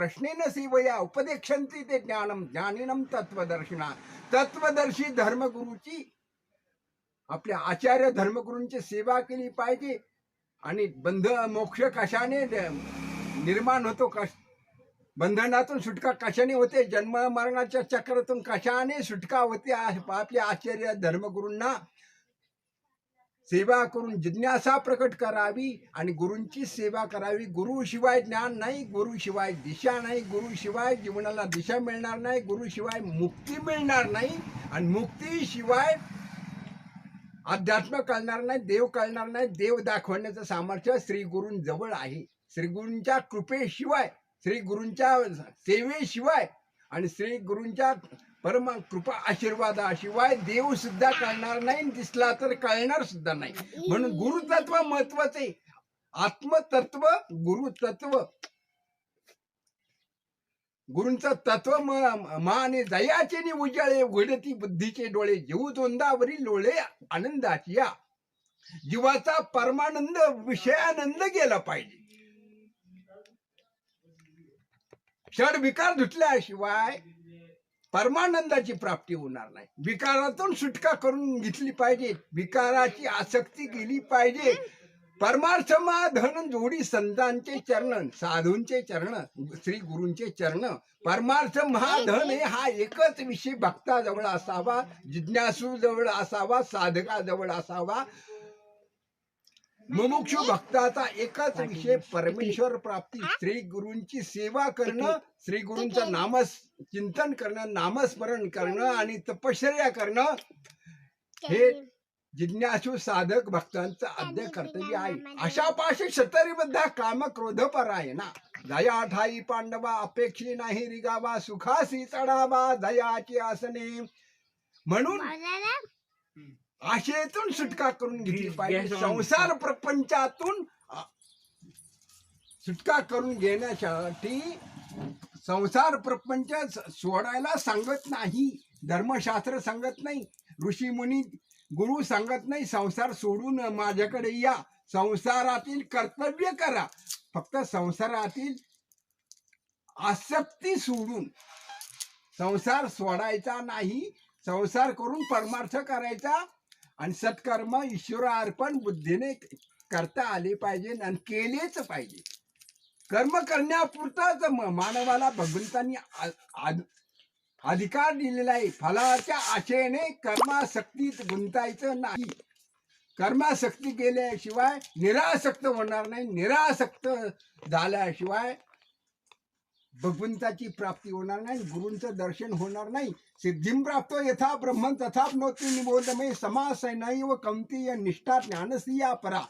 प्रश्नेन सेवया उपदेक्षन्ति ते ज्ञानम ज्ञानिनम तत्वदर्शिना तत्वदर्शी धर्मगुरूची आपल्या आचार्य धर्मगुरूंची सेवा केली पाहिजे आणि बंध मोक्ष कशाने निर्माण होतो कश बंधनातून सुटका कशाने होते जन्म मरणाच्या चक्रातून कशाने सुटका होते आपल्या आचार्य धर्मगुरूंना सेवा करून जिज्ञासा प्रकट करावी आणि गुरूंची सेवा करावी. गुरुशिवाय ज्ञान नाही गुरुशिवाय दिशा नाही गुरुशिवाय जीवनाला दिशा मिळणार नाही गुरुशिवाय मुक्ती मिळणार नाही आणि मुक्तीशिवाय अध्यात्म कळणार नाही देव कळणार नाही. देव दाखवण्याचं सामर्थ्य श्री गुरूंजवळ आहे. श्री गुरूंच्या कृपेशिवाय श्री गुरूंच्या सेवेशिवाय आणि श्री गुरूंच्या परम कृपा आशीर्वादाशिवाय देव सुद्धा कळणार नाही दिसला तर कळणार सुद्धा नाही. म्हणून गुरुतत्व महत्त्वाचे. आत्मतत्व गुरुतत्व. गुरुंचं तत्व माने दयाचे नि उजाळे उघडती बुद्धीचे डोळे जीव दोंदावरील लोळे आनंदाची या. जीवाचा परमानंद विषयानंद गेला पाहिजे. क्षण विकार धुतल्याशिवाय परमानंदाची प्राप्ती होणार नाही. विकारातून सुटका करून घेतली पाहिजे. विकाराची आसक्ती गेली पाहिजे. परमार्थ धन जोडी संतांचे चरण साधूंचे चरण श्री गुरूंचे चरण. परमार्थ महाधन हे हा एकच विषय भक्ताजवळ असावा जिज्ञासू जवळ असावा साधकाजवळ असावा. मुमुक्षु भक्ताचा एकच विषय परमेश्वर प्राप्ती. श्री गुरूंची सेवा करणं श्री गुरूंचं नामस चिंतन करणं नामस्मरण करणं आणि तपश्चर्या करणं हे जिज्ञासू साधक भक्तांचं आद्य कर्तव्य आहे. अशा पाशी शतरीबद्ध काम क्रोध आहे ना दया ठाई पांडवा अपेक्षी नाही रिगावा सुखासी चढावा दयाची आसने. म्हणून आशेतून सुटका करून घेतली पाहिजे. संसार प्रपंचातून सुटका करून घेण्यासाठी संसार प्रपंच सोडायला सांगत नाही धर्मशास्त्र सांगत नाही ऋषी मुनी गुरु सांगत नाही संसार सोडून माझ्याकडे या. संसारातील कर्तव्य करा. फक्त संसारातील आसक्ती सोडून. संसार सोडायचा नाही संसार करून परमार्थ करायचा आणि सत्कर्म ईश्वरार्पण बुद्धीने करता आले पाहिजे आणि केलेच पाहिजे. कर्म करण्यापुरताच म- मानवाला भगवंतांनी आ- अधिकार दिलेला आहे. फलाच्या आशेने कर्मासक्तीत गुंतायचं नाही. कर्मासक्ती केल्याशिवाय निरासक्त होणार नाही. निरासक्त झाल्याशिवाय भगवंताची प्राप्ती होणार नाही गुरूंचं दर्शन होणार नाही. सिद्धिम प्राप्त यथा ब्रह्मन तथा नोती निबोधमय समास नैव कमती निष्ठा ज्ञानसिया परा